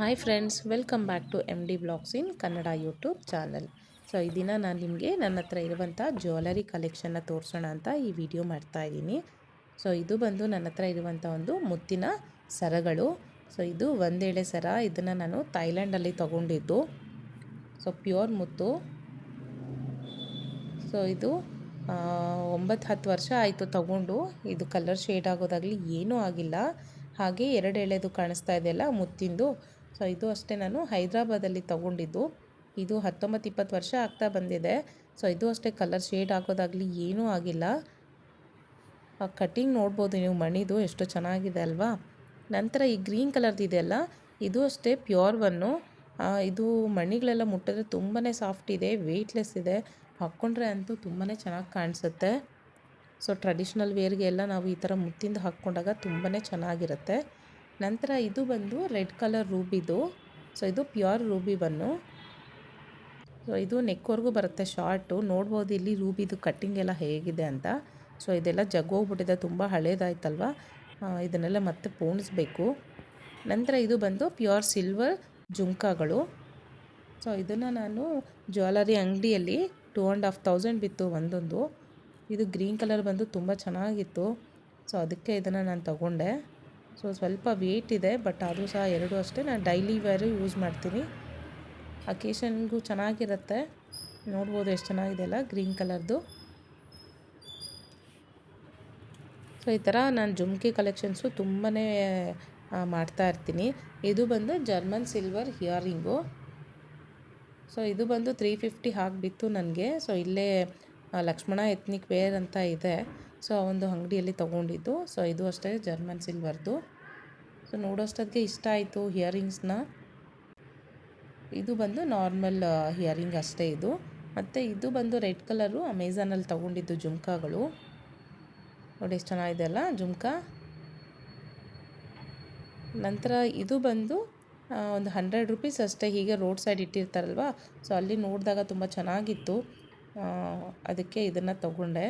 Hi friends welcome back to M D blogs in Kannada YouTube channel so ಈ ದಿನ ನಾನು ನಿಮಗೆ ನನ್ನ ಹತ್ರ ಇರುವಂಥ ಜ್ಯುವೆಲರಿ ಕಲೆಕ್ಷನ್ನ ತೋರಿಸೋಣ ಅಂತ ಈ ವಿಡಿಯೋ ಮಾಡ್ತಾ ಇದ್ದೀನಿ. ಸೊ ಇದು ಬಂದು ನನ್ನ ಹತ್ರ ಇರುವಂಥ ಒಂದು ಮುತ್ತಿನ ಸರಗಳು. ಸೊ ಇದು ಒಂದೇಳೆ ಸರ. ಇದನ್ನು ನಾನು ಥೈಲ್ಯಾಂಡಲ್ಲಿ ತೊಗೊಂಡಿದ್ದು. ಸೊ ಪ್ಯೂರ್ ಮುತ್ತು. ಸೊ ಇದು ಒಂಬತ್ತು ಹತ್ತು ವರ್ಷ ಆಯಿತು ತಗೊಂಡು. ಇದು ಕಲರ್ ಶೇಡ್ ಆಗೋದಾಗಲಿ ಏನೂ ಆಗಿಲ್ಲ. ಹಾಗೆ ಎರಡು ಎಳೆದು ಕಾಣಿಸ್ತಾ ಇದೆಯಲ್ಲ ಮುತ್ತಿಂದು. ಸೊ ಇದು ಅಷ್ಟೇ ನಾನು ಹೈದ್ರಾಬಾದಲ್ಲಿ ತೊಗೊಂಡಿದ್ದು. ಇದು ಹತ್ತೊಂಬತ್ತು ಇಪ್ಪತ್ತು ವರ್ಷ ಆಗ್ತಾ ಬಂದಿದೆ. ಸೊ ಇದು ಅಷ್ಟೇ ಕಲರ್ ಶೇಡ್ ಹಾಕೋದಾಗಲಿ ಏನೂ ಆಗಿಲ್ಲ. ಆ ಕಟ್ಟಿಂಗ್ ನೋಡ್ಬೋದು ನೀವು ಮಣಿದು ಎಷ್ಟು ಚೆನ್ನಾಗಿದೆ ಅಲ್ವಾ? ನಂತರ ಈ ಗ್ರೀನ್ ಕಲರ್ದು ಇದೆಯಲ್ಲ ಇದು ಅಷ್ಟೇ ಪ್ಯೂರ್ ಒನ್ನು. ಇದು ಮಣಿಗಳೆಲ್ಲ ಮುಟ್ಟಿದ್ರೆ ತುಂಬಾ ಸಾಫ್ಟ್ ಇದೆ, ವೆಯ್ಟ್ಲೆಸ್ ಇದೆ. ಹಾಕ್ಕೊಂಡ್ರೆ ಅಂತೂ ತುಂಬಾ ಚೆನ್ನಾಗಿ ಕಾಣಿಸುತ್ತೆ. ಸೊ ಟ್ರೆಡಿಷ್ನಲ್ ವೇರ್ಗೆ ಎಲ್ಲ ನಾವು ಈ ಥರ ಮುತ್ತಿಂದ ಹಾಕ್ಕೊಂಡಾಗ ತುಂಬಾ ಚೆನ್ನಾಗಿರುತ್ತೆ. ನಂತರ ಇದು ಬಂದು ರೆಡ್ ಕಲರ್ ರೂಬಿದು. ಸೊ, ಇದು ಪ್ಯೂರ್ ರೂಬಿ ಬನ್ನು. ಸೊ, ಇದು ನೆಕ್ವರೆಗೂ ಬರುತ್ತೆ ಶಾರ್ಟು. ನೋಡ್ಬೋದು ಇಲ್ಲಿ ರೂಬಿದು ಕಟ್ಟಿಂಗ್ ಎಲ್ಲ ಹೇಗಿದೆ ಅಂತ. ಸೊ, ಇದೆಲ್ಲ ಜಗ್ಗೋಗ್ಬಿಟ್ಟಿದೆ. ತುಂಬ ಹಳೇದಾಯ್ತಲ್ವ? ಇದನ್ನೆಲ್ಲ ಮತ್ತೆ ಪೋಣಿಸ್ಬೇಕು ನಂತರ ಇದು ಬಂದು ಪ್ಯೂರ್ ಸಿಲ್ವರ್ ಜುಂಕಾಗಳು ಸೊ, ಇದನ್ನು ನಾನು ಜ್ಯುವೆಲರಿ ಅಂಗಡಿಯಲ್ಲಿ ಟೂ ಆ್ಯಂಡ್ ಹಾಫ್ ತೌಸಂಡ್ ಬಿತ್ತು ಒಂದೊಂದು. ಇದು ಗ್ರೀನ್ ಕಲರ್ ಬಂದು ತುಂಬ ಚೆನ್ನಾಗಿತ್ತು. ಸೊ, ಅದಕ್ಕೆ ಇದನ್ನು ನಾನು ತಗೊಂಡೆ. ಸೊ ಸ್ವಲ್ಪ ವೇಟ್ ಇದೆ ಬಟ್ ಅದು ಸಹ ಎರಡು ಅಷ್ಟೇ. ನಾನು ಡೈಲಿ ವೇರು ಯೂಸ್ ಮಾಡ್ತೀನಿ. ಅಕೇಶನ್ಗೂ ಚೆನ್ನಾಗಿರುತ್ತೆ. ನೋಡ್ಬೋದು ಎಷ್ಟು ಚೆನ್ನಾಗಿದೆ ಅಲ್ಲ ಗ್ರೀನ್ ಕಲರ್ದು ಸೊ ಈ ಥರ ನಾನು ಜುಮ್ಕಿ ಕಲೆಕ್ಷನ್ಸು ತುಂಬಾ ಮಾಡ್ತಾ ಇರ್ತೀನಿ. ಇದು ಬಂದು ಜರ್ಮನ್ ಸಿಲ್ವರ್ ಹಿಯರಿಂಗು ಸೊ ಇದು ಬಂದು ತ್ರೀ ಫಿಫ್ಟಿ ಹಾಕಿಬಿತ್ತು ನನಗೆ. ಸೊ ಇಲ್ಲೇ ಲಕ್ಷ್ಮಣ ಎತ್ನಿಕ್ ವೇರ್ ಅಂತ ಇದೆ. ಸೊ, ಆ ಒಂದು ಅಂಗಡಿಯಲ್ಲಿ ತೊಗೊಂಡಿದ್ದು. ಸೊ, ಇದು ಅಷ್ಟೇ ಜರ್ಮನ್ ಸಿಲ್ವರ್ದು ಸೊ, ನೋಡೋಷ್ಟೊತ್ತಿಗೆ ಇಷ್ಟ ಆಯಿತು ಹಿಯರಿಂಗ್ಸ್ನ ಇದು ಬಂದು ನಾರ್ಮಲ್ ಹಿಯರಿಂಗ್ ಅಷ್ಟೇ ಇದು. ಮತ್ತು ಇದು ಬಂದು ರೆಡ್ ಕಲರು ಅಮೆಝಾನಲ್ಲಿ ತೊಗೊಂಡಿದ್ದು ಜುಮ್ಕಾಗಳು. ನೋಡಿ, ಎಷ್ಟು ಚೆನ್ನಾಗಿದೆ ಅಲ್ಲ ಜುಮ್ಕಾ. ನಂತರ ಇದು ಬಂದು ಒಂದು ಹಂಡ್ರೆಡ್ ರುಪೀಸ್ ಅಷ್ಟೇ ಹೀಗೆ ರೋಡ್ ಸೈಡ್ ಇಟ್ಟಿರ್ತಾರಲ್ವ. ಸೊ, ಅಲ್ಲಿ ನೋಡಿದಾಗ ತುಂಬ ಚೆನ್ನಾಗಿತ್ತು. ಅದಕ್ಕೆ ಇದನ್ನು ತಗೊಂಡೆ.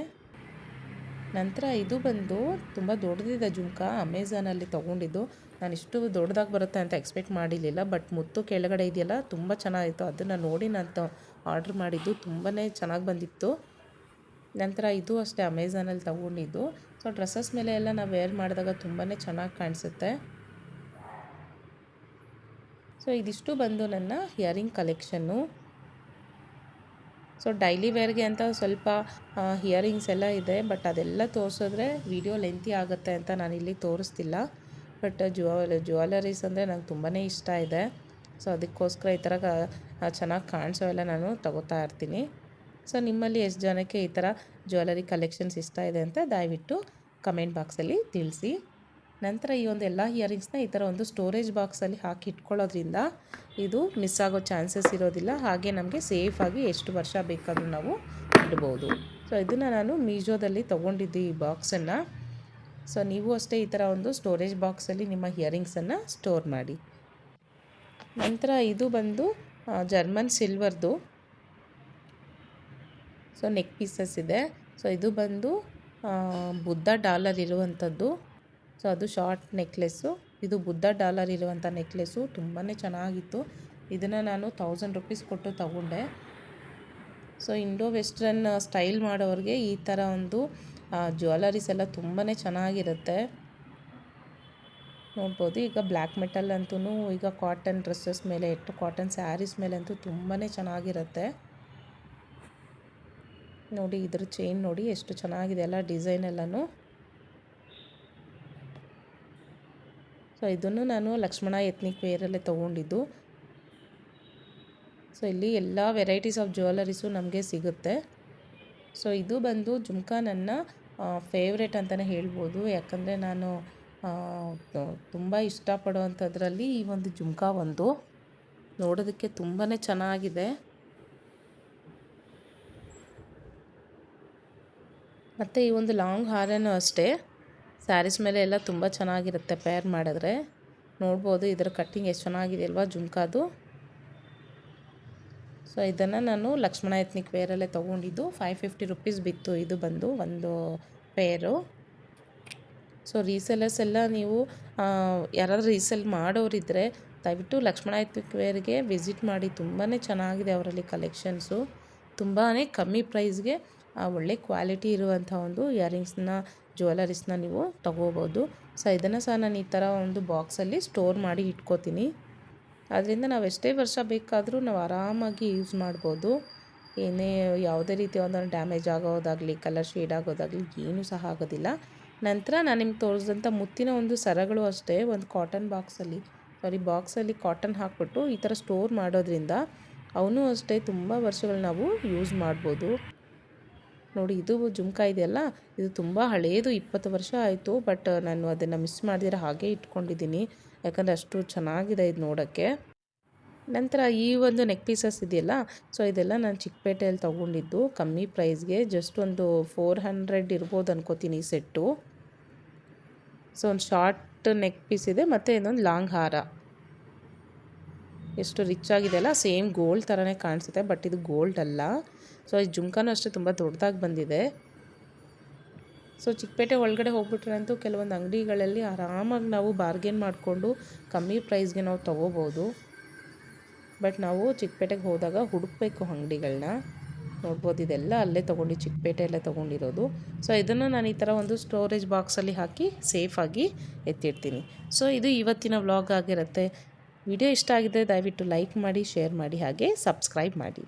ನಂತರ ಇದು ಬಂದು ತುಂಬ ದೊಡ್ಡದಿದೆ ಜುಮ್ಕ. ಅಮೆಝಾನಲ್ಲಿ ತೊಗೊಂಡಿದ್ದು. ನಾನು ಇಷ್ಟು ದೊಡ್ಡದಾಗಿ ಬರುತ್ತೆ ಅಂತ ಎಕ್ಸ್ಪೆಕ್ಟ್ ಮಾಡಿರಲಿಲ್ಲ. ಬಟ್ ಮುತ್ತು ಕೆಳಗಡೆ ಇದೆಯಲ್ಲ, ತುಂಬ ಚೆನ್ನಾಗಿತ್ತು. ಅದನ್ನು ನೋಡಿ ನಾನು ಆರ್ಡ್ರ್ ಮಾಡಿದ್ದು ತುಂಬಾ ಚೆನ್ನಾಗಿ ಬಂದಿತ್ತು. ನಂತರ ಇದು ಅಷ್ಟೇ ಅಮೆಝಾನಲ್ಲಿ ತೊಗೊಂಡಿದ್ದು. ಸೊ, ಡ್ರೆಸ್ಸಸ್ ಮೇಲೆ ಎಲ್ಲ ನಾವು ವೇರ್ ಮಾಡಿದಾಗ ತುಂಬಾ ಚೆನ್ನಾಗಿ ಕಾಣಿಸುತ್ತೆ. ಸೊ, ಇದಿಷ್ಟು ಬಂದು ನನ್ನ ಹಿಯರಿಂಗ್ ಕಲೆಕ್ಷನ್ನು. ಸೊ ಡೈಲಿ ವೇರ್ಗೆ ಅಂತ ಸ್ವಲ್ಪ ಹಿಯರಿಂಗ್ಸ್ ಎಲ್ಲ ಇದೆ. ಬಟ್ ಅದೆಲ್ಲ ತೋರಿಸಿದ್ರೆ ವಿಡಿಯೋ ಲೆಂತಿ ಆಗುತ್ತೆ ಅಂತ ನಾನು ಇಲ್ಲಿ ತೋರಿಸ್ತಿಲ್ಲ. ಬಟ್ ಜ್ಯುವೆಲ್ ಜ್ಯುವೆಲರೀಸ್ ಅಂದರೆ ನಂಗೆ ತುಂಬಾ ಇಷ್ಟ ಇದೆ. ಸೊ ಅದಕ್ಕೋಸ್ಕರ ಈ ಥರ ಚೆನ್ನಾಗಿ ಕಾಣಿಸೋ ಎಲ್ಲ ನಾನು ತಗೋತಾ ಇರ್ತೀನಿ. ಸೊ ನಿಮ್ಮಲ್ಲಿ ಎಷ್ಟು ಜನಕ್ಕೆ ಈ ಥರ ಜ್ಯುವೆಲರಿ ಕಲೆಕ್ಷನ್ಸ್ ಇಷ್ಟ ಇದೆ ಅಂತ ದಯವಿಟ್ಟು ಕಮೆಂಟ್ ಬಾಕ್ಸಲ್ಲಿ ತಿಳಿಸಿ. ನಂತರ ಈ ಒಂದು ಎಲ್ಲ ಇಯರಿಂಗ್ಸ್ನ ಈ ಥರ ಒಂದು ಸ್ಟೋರೇಜ್ ಬಾಕ್ಸಲ್ಲಿ ಹಾಕಿ ಇಟ್ಕೊಳ್ಳೋದ್ರಿಂದ ಇದು ಮಿಸ್ ಆಗೋ ಚಾನ್ಸಸ್ ಇರೋದಿಲ್ಲ. ಹಾಗೆ ನಮಗೆ ಸೇಫಾಗಿ ಎಷ್ಟು ವರ್ಷ ಬೇಕಾದರೂ ನಾವು ಇಡ್ಬೋದು. ಸೊ ಇದನ್ನು ನಾನು ಮೀಶೋದಲ್ಲಿ ತೊಗೊಂಡಿದ್ದು ಈ ಬಾಕ್ಸನ್ನು ಸೊ ನೀವು ಅಷ್ಟೇ ಈ ಥರ ಒಂದು ಸ್ಟೋರೇಜ್ ಬಾಕ್ಸಲ್ಲಿ ನಿಮ್ಮ ಇಯರಿಂಗ್ಸನ್ನು ಸ್ಟೋರ್ ಮಾಡಿ. ನಂತರ ಇದು ಬಂದು ಜರ್ಮನ್ ಸಿಲ್ವರ್ದು ಸೊ ನೆಕ್ ಪೀಸಸ್ ಇದೆ. ಸೊ ಇದು ಬಂದು ಬುದ್ಧ ಡಾಲರ್ ಇರುವಂಥದ್ದು ಸೊ ಅದು ಶಾರ್ಟ್ ನೆಕ್ಲೆಸ್ಸು ಇದು ಬುದ್ಧ ಡಾಲರ್ ಇರುವಂಥ ನೆಕ್ಲೆಸ್ಸು ತುಂಬಾ ಚೆನ್ನಾಗಿತ್ತು. ಇದನ್ನು ನಾನು ತೌಸಂಡ್ ರುಪೀಸ್ ಕೊಟ್ಟು ತಗೊಂಡೆ. ಸೊ ಇಂಡೋ ವೆಸ್ಟ್ರನ್ ಸ್ಟೈಲ್ ಮಾಡೋರಿಗೆ ಈ ಥರ ಒಂದು ಜ್ಯುವೆಲರೀಸ್ ಎಲ್ಲ ತುಂಬಾ ಚೆನ್ನಾಗಿರುತ್ತೆ. ನೋಡ್ಬೋದು. ಈಗ ಬ್ಲ್ಯಾಕ್ ಮೆಟಲ್ ಅಂತೂ ಈಗ ಕಾಟನ್ ಡ್ರೆಸ್ಸಸ್ ಮೇಲೆ ಇಟ್ಟು ಕಾಟನ್ ಸ್ಯಾರೀಸ್ ಮೇಲೆ ಅಂತೂ ತುಂಬಾ ಚೆನ್ನಾಗಿರುತ್ತೆ. ನೋಡಿ, ಇದ್ರ ಚೈನ್ ನೋಡಿ, ಎಷ್ಟು ಚೆನ್ನಾಗಿದೆ ಅಲ್ಲ ಡಿಸೈನ್ ಎಲ್ಲನೂ. ಸೊ ಇದನ್ನು ನಾನು ಲಕ್ಷ್ಮಣ ಎತ್ನಿಕ್ ವೇರಲ್ಲೇ ತೊಗೊಂಡಿದ್ದು. ಸೊ ಇಲ್ಲಿ ಎಲ್ಲ ವೆರೈಟೀಸ್ ಆಫ್ ಜ್ಯುವೆಲರೀಸು ನಮಗೆ ಸಿಗುತ್ತೆ. ಸೊ ಇದು ಬಂದು ಜುಮ್ಕಾ ನನ್ನ ಫೇವ್ರೇಟ್ ಅಂತಲೇ ಹೇಳ್ಬೋದು. ಯಾಕಂದರೆ ನಾನು ತುಂಬ ಇಷ್ಟಪಡುವಂಥದ್ರಲ್ಲಿ ಈ ಒಂದು ಜುಮ್ಕಾ ಒಂದು. ನೋಡೋದಕ್ಕೆ ತುಂಬಾ ಚೆನ್ನಾಗಿದೆ. ಮತ್ತು ಈ ಒಂದು ಲಾಂಗ್ ಹಾರನೂ ಅಷ್ಟೇ. ಸ್ಯಾರೀಸ್ ಮೇಲೆ ಎಲ್ಲ ತುಂಬ ಚೆನ್ನಾಗಿರುತ್ತೆ ಪೇರ್ ಮಾಡಿದ್ರೆ. ನೋಡ್ಬೋದು ಇದರ ಕಟ್ಟಿಂಗ್ ಎಷ್ಟು ಚೆನ್ನಾಗಿದೆ ಅಲ್ವಾ ಜುಮ್ಕಾದು. ಸೊ ಇದನ್ನು ನಾನು ಲಕ್ಷ್ಮಣ ಎತ್ನಿಕ್ ವೇರಲ್ಲೇ ತೊಗೊಂಡಿದ್ದು. ಫೈವ್ ಫಿಫ್ಟಿ ರುಪೀಸ್ ಬಿತ್ತು ಇದು ಬಂದು ಒಂದು ಪೇರು ಸೊ ರೀಸೆಲ್ಲರ್ಸ್ ಎಲ್ಲ ನೀವು ಯಾರಾದರೂ ರೀಸೆಲ್ ಮಾಡೋರಿದ್ದರೆ ದಯವಿಟ್ಟು ಲಕ್ಷ್ಮಣ ವೇರ್ಗೆ ವಿಸಿಟ್ ಮಾಡಿ ತುಂಬಾ ಚೆನ್ನಾಗಿದೆ ಅವರಲ್ಲಿ ಕಲೆಕ್ಷನ್ಸು ತುಂಬಾ ಕಮ್ಮಿ ಪ್ರೈಸ್ಗೆ ಒಳ್ಳೆ ಕ್ವಾಲಿಟಿ ಇರುವಂಥ ಒಂದು ಇಯರಿಂಗ್ಸ್ನ, ಜ್ಯುವೆಲರೀಸ್ನ ನೀವು ತಗೋಬೋದು. ಸೊ, ಇದನ್ನು ಸಹ ನಾನು ಈ ಥರ ಒಂದು ಬಾಕ್ಸಲ್ಲಿ ಸ್ಟೋರ್ ಮಾಡಿ ಇಟ್ಕೋತೀನಿ. ಅದರಿಂದ ನಾವು ಎಷ್ಟೇ ವರ್ಷ ಬೇಕಾದರೂ ನಾವು ಆರಾಮಾಗಿ ಯೂಸ್ ಮಾಡ್ಬೋದು. ಏನೇ ಯಾವುದೇ ರೀತಿ ಒಂದು ಡ್ಯಾಮೇಜ್ ಆಗೋದಾಗಲಿ, ಕಲರ್ ಶೇಡ್ ಆಗೋದಾಗಲಿ ಏನೂ ಸಹ ಆಗೋದಿಲ್ಲ. ನಂತರ ನಾನು ನಿಮ್ಗೆ ತೋರಿಸಿದಂಥ ಮುತ್ತಿನ ಒಂದು ಸರಗಳು ಅಷ್ಟೇ, ಒಂದು ಕಾಟನ್ ಬಾಕ್ಸಲ್ಲಿ ಸಾರಿ ಬಾಕ್ಸಲ್ಲಿ ಕಾಟನ್ ಹಾಕ್ಬಿಟ್ಟು ಈ ಥರ ಸ್ಟೋರ್ ಮಾಡೋದ್ರಿಂದ ಅವನು ಅಷ್ಟೇ ತುಂಬ ವರ್ಷಗಳು ನಾವು ಯೂಸ್ ಮಾಡ್ಬೋದು. ನೋಡಿ ಇದು ಜುಮ್ಕ ಇದೆಯಲ್ಲ? ಇದು ತುಂಬ ಹಳೆಯದು ಇಪ್ಪತ್ತು ವರ್ಷ ಆಯಿತು, ಬಟ್ ನಾನು ಅದನ್ನು ಮಿಸ್ ಮಾಡಿದಿರ ಹಾಗೆ ಇಟ್ಕೊಂಡಿದ್ದೀನಿ. ಯಾಕಂದರೆ ಅಷ್ಟು ಚೆನ್ನಾಗಿದೆ ಇದು ನೋಡೋಕ್ಕೆ. ನಂತರ ಈ ಒಂದು ನೆಕ್ ಪೀಸಸ್ ಇದೆಯಲ್ಲ ಸೊ ಇದೆಲ್ಲ ನಾನು ಚಿಕ್ಕಪೇಟೆಯಲ್ಲಿ ತೊಗೊಂಡಿದ್ದು. ಕಮ್ಮಿ ಪ್ರೈಸ್ಗೆ ಜಸ್ಟ್ ಒಂದು ಫೋರ್ ಹಂಡ್ರೆಡ್ ಇರ್ಬೋದು ಅನ್ಕೋತೀನಿ ಈ ಸೆಟ್ಟು ಸೊ ಒಂದು ಶಾರ್ಟ್ ನೆಕ್ ಪೀಸ್ ಇದೆ, ಮತ್ತು ಇನ್ನೊಂದು ಲಾಂಗ್ ಹಾರ. ಎಷ್ಟು ರಿಚ್ ಆಗಿದೆ ಅಲ್ಲ ಸೇಮ್ ಗೋಲ್ಡ್ ಥರನೇ ಕಾಣಿಸುತ್ತೆ ಬಟ್ ಇದು ಗೋಲ್ಡ್ ಅಲ್ಲ. ಸೊ ಈ ಜುಮ್ಕಾನು ಅಷ್ಟೇ ತುಂಬ ದೊಡ್ಡದಾಗಿ ಬಂದಿದೆ. ಸೊ ಚಿಕ್ಕಪೇಟೆ ಒಳಗಡೆ ಹೋಗ್ಬಿಟ್ರಂತೂ ಕೆಲವೊಂದು ಅಂಗಡಿಗಳಲ್ಲಿ ಆರಾಮಾಗಿ ನಾವು ಬಾರ್ಗೇನ್ ಮಾಡಿಕೊಂಡು ಕಮ್ಮಿ ಪ್ರೈಸ್ಗೆ ನಾವು ತೊಗೋಬೋದು. ಬಟ್ ನಾವು ಚಿಕ್ಕಪೇಟೆಗೆ ಹೋದಾಗ ಹುಡುಕಬೇಕು ಅಂಗಡಿಗಳನ್ನ ನೋಡ್ಬೋದು, ಇದೆಲ್ಲ ಅಲ್ಲೇ ತೊಗೊಂಡು ಚಿಕ್ಕಪೇಟೆಯಲ್ಲೇ ತೊಗೊಂಡಿರೋದು. ಸೊ ಇದನ್ನು ನಾನು ಈ ಥರ ಒಂದು ಸ್ಟೋರೇಜ್ ಬಾಕ್ಸಲ್ಲಿ ಹಾಕಿ ಸೇಫಾಗಿ ಎತ್ತಿಡ್ತೀನಿ. ಸೊ ಇದು ಇವತ್ತಿನ ವ್ಲಾಗ್ ಆಗಿರುತ್ತೆ. ವಿಡಿಯೋ ಇಷ್ಟ ಆಗಿದೆ ದಯವಿಟ್ಟು ಲೈಕ್ ಮಾಡಿ ಶೇರ್ ಮಾಡಿ ಹಾಗೆ ಸಬ್ಸ್ಕ್ರೈಬ್ ಮಾಡಿ.